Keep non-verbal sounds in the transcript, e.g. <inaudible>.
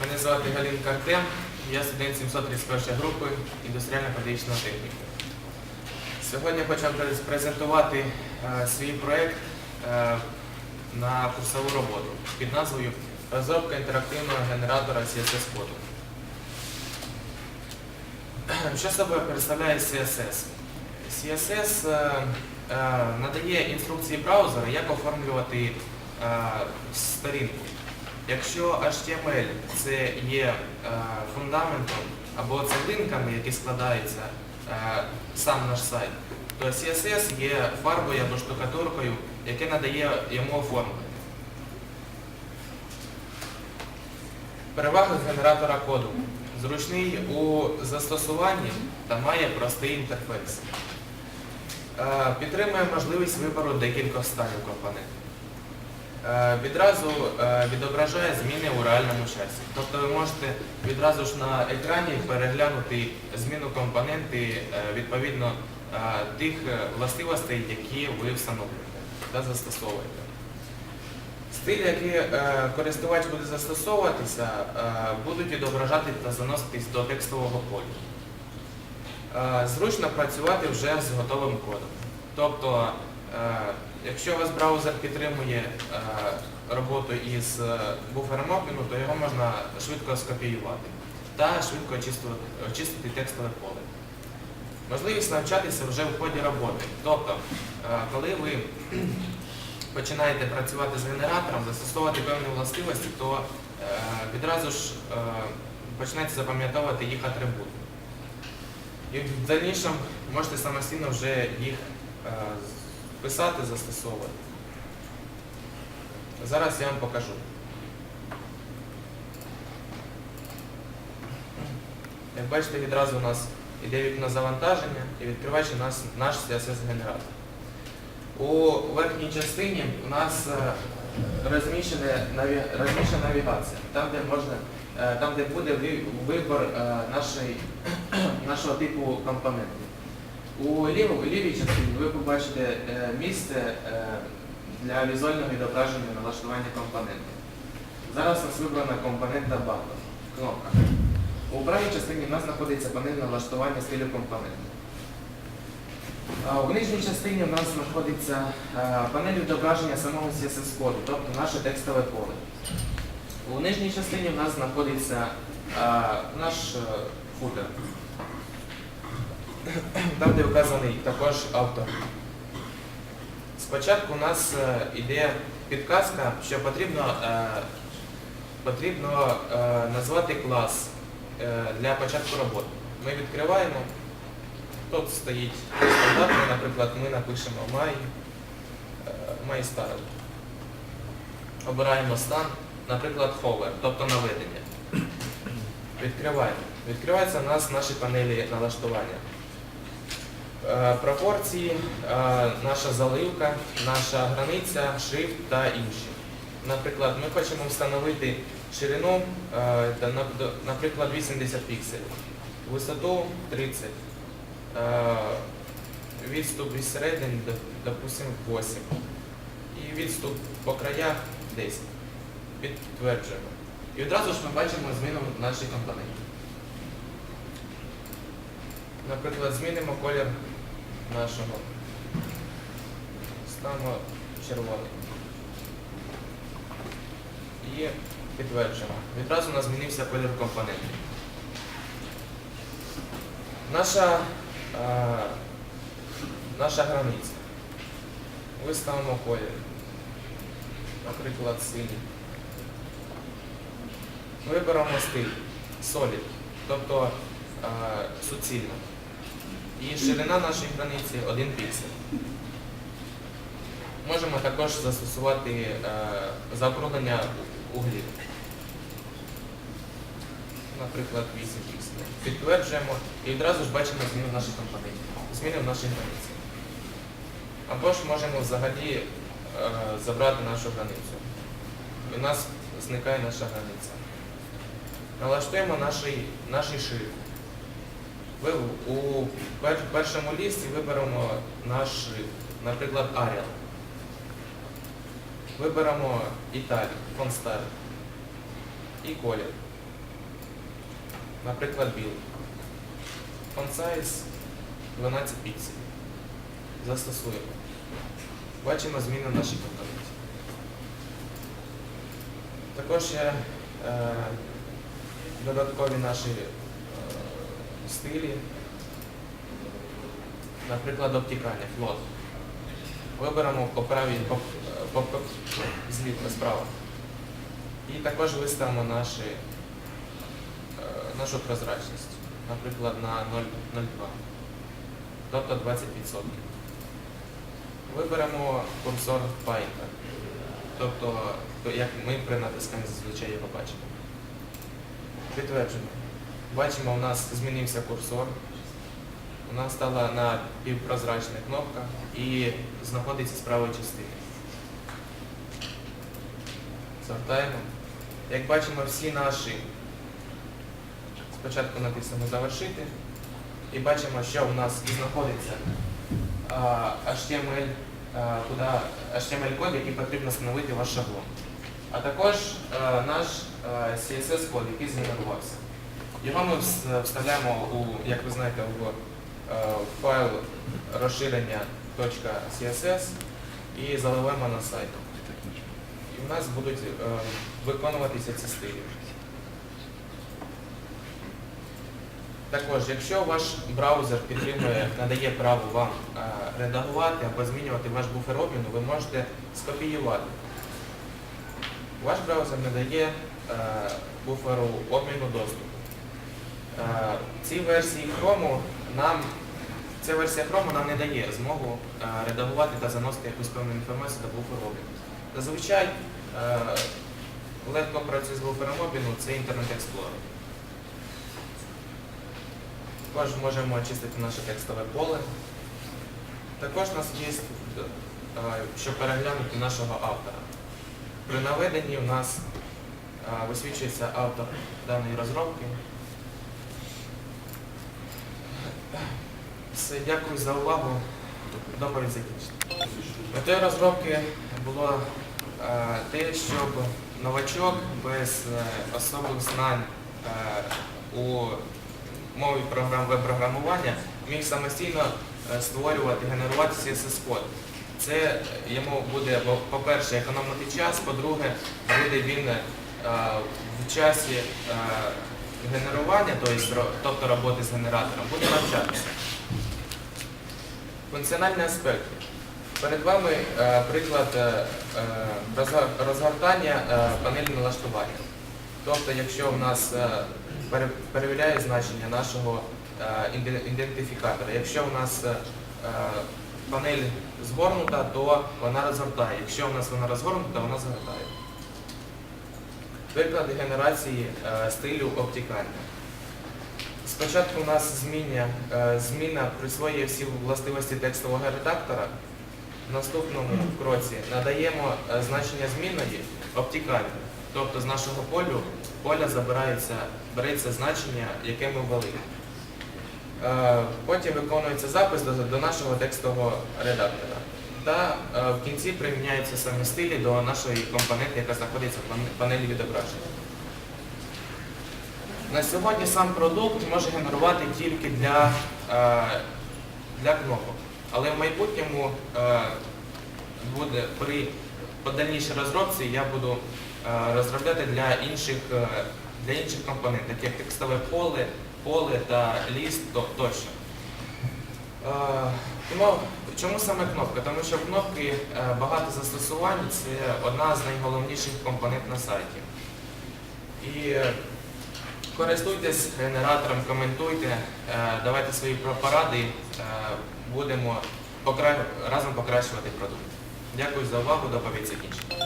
Мене звати Галінка Артем, я студент 731 групи індустріально-педагогічного техніку. Сьогодні хочу презентувати е, свій проєкт е, на курсову роботу під назвою Розробка інтерактивного генератора CSS коду. <clears throat> Що собою представляє CSS? CSS е, надає інструкції браузера, як оформлювати сторінку. Якщо HTML це є е, фундаментом або цеглинками, які складаються е, сам наш сайт, то CSS є фарбою або штукатуркою, яке надає йому оформлення. Переваги генератора коду. Зручний у застосуванні та має простий інтерфейс. Е, Підтримує можливість вибору декількох станів компонентів. Е, Відразу е, відображає зміни у реальному часі. Тобто ви можете відразу ж на екрані переглянути зміну компоненти е, відповідно тих властивостей, які ви встановлюєте та застосовуєте. Стиль, який користувач буде застосовуватися, будуть відображати та заноситись до текстового поля. Зручно працювати вже з готовим кодом. Тобто, якщо вас браузер підтримує е, роботу із е, буфером опіну, то його можна швидко скопіювати та швидко очистити текстове поле. Можливість навчатися вже в ході роботи. Тобто, е, коли ви <clears throat> починаєте працювати з генератором, застосовувати певні властивості, то відразу ж е, почнете запам'ятовувати їх атрибути. І в дальнішому можете самостійно вже їх писати, застосовувати. Зараз я вам покажу. Як бачите, відразу у нас іде вікно завантаження і відкриваючи нас, наш CSS-генератор. У верхній частині у нас е, розміщена, наві... розміщена навігація, там де можна, е, там де буде ви- вибор е, нашої, <clears throat> нашого типу компонентів. У, лів... лівій частині ви побачите е, місце е, для візуального відображення налаштування компонентів. Зараз у нас вибрана компонента бата, кнопка. У правій частині у нас знаходиться панель налаштування стилю компонентів. А, У нижній частині у нас знаходиться е, панель відображення самого CSS-коду, тобто наше текстове поле. У нижній частині у нас знаходиться наш футер, <clears throat> там де вказаний також автор. Спочатку у нас е, іде підказка, що потрібно, е, потрібно е, назвати клас е, для початку роботи. Ми відкриваємо. Тут стоїть стандартний, наприклад, ми напишемо е, my. Обираємо стан, наприклад, hover, тобто наведення. Відкриваємо. Відкриваються у нас наші панелі налаштування. Е, Пропорції, е, наша заливка, наша границя, шрифт та інші. Наприклад, ми хочемо встановити ширину, е, наприклад, 80 пікселів, висоту 30. Е, відступ від середини, допустимо, 8. І відступ по краях 10. Підтверджуємо. І одразу ж ми бачимо зміну наших компонентів. Наприклад, змінимо колір нашого. Станемо червоний. І підтверджуємо. Відразу у нас змінився колір компонентів. Наша, е, наша границя. Виставимо колір. Наприклад, синій. Виберемо стиль Solid, тобто е, суцільно. І ширина нашої границі 1 піксель. Можемо також застосувати е, заокруглення углів. Наприклад, 8 пікселів. Підтверджуємо і одразу ж бачимо зміну наших компонентів, зміни в нашій границі. Або ж можемо взагалі е, забрати нашу границю. І у нас зникає наша границя. Налаштуємо наш шрифт. Ви у першому лісті виберемо наш наприклад, Arial. Виберемо Італію, Style і колір. наприклад. Font size 12 пікселів. Застосуємо. Бачимо зміни в нашій компоненті. Також є е, додаткові наші стилі, наприклад, обтікання, флот. Виберемо по правій, по, по, зліва, справа. І також виставимо наші, е, нашу прозрачність, наприклад, на 0,02, тобто 20%. Виберемо курсор Paint, тобто як ми при натисканні зазвичай його бачимо. Підтверджуємо. Бачимо, у нас змінився курсор. У нас стала на півпрозрачна кнопка і знаходиться з правої частини. Згортаємо. Як бачимо, всі наші спочатку натиснемо завершити і бачимо, що в нас знаходиться HTML, туди HTML код, який потрібно встановити ваш шаблон. А також наш CSS-код, який згенерувався. Його ми вставляємо у, як ви знаєте, в е, файл розширення .css і заливаємо на сайт. І в нас будуть е, виконуватися ці стилі. Також, якщо ваш браузер підтримує, надає право вам е, редагувати або змінювати ваш буфер обміну, ви можете скопіювати. Ваш браузер не дає е, буферу обміну доступу. Цій версії Chrome нам ця версія Chrome нам не дає змогу е, редагувати та заносити якусь певну інформацію до буферу обміну. Зазвичай е, легко працює з буфером обміну це Explorer. Також можемо очистити наше текстове поле. Також у нас є, е, щоб переглянути нашого автора. При наведенні у нас висвічується автор даної розробки. Все, дякую за увагу. Доповідь закінчена. Метою розробки було е, те, щоб новачок без е, особливих знань е, у мові програм веб-програмування міг самостійно створювати, генерувати CSS-код. Це йому буде, по- по-перше, економити час, по-друге, буде він в часі генерування, тобто роботи з генератором, буде навчатися. Функціональні аспекти. Перед вами е, приклад е, е, розгортання е, панелі налаштування. Тобто, якщо в нас е, пере- перевіряє значення нашого е, ідентифікатора, якщо в нас е, е, панель згорнута, то вона розгортає. Якщо в нас вона розгорнута, то вона згортає. Приклади генерації е, стилю обтікання. Спочатку у нас зміння, е, зміна присвоює всі властивості текстового редактора. В наступному кроці надаємо е, значення змінної обтікання. Тобто з нашого полю поля забирається, береться значення, яке ми ввели. Е, Потім виконується запис до, нашого текстового редактора. Та в кінці приміняються самі стилі до нашої компоненти, яка знаходиться в панелі відображення. На сьогодні сам продукт може генерувати тільки для, е, для кнопок. Але в майбутньому е, буде при подальнішій розробці я буду е, розробляти для інших, для інших компонентів, таких як текстове поле, поле та ліст то- тощо. Тому чому саме кнопка? Тому що кнопки багато застосувань, це одна з найголовніших компонент на сайті. І Користуйтесь генератором, коментуйте, е, давайте свої поради, е, будемо разом покращувати продукт. Дякую за увагу, доповідь закінчена.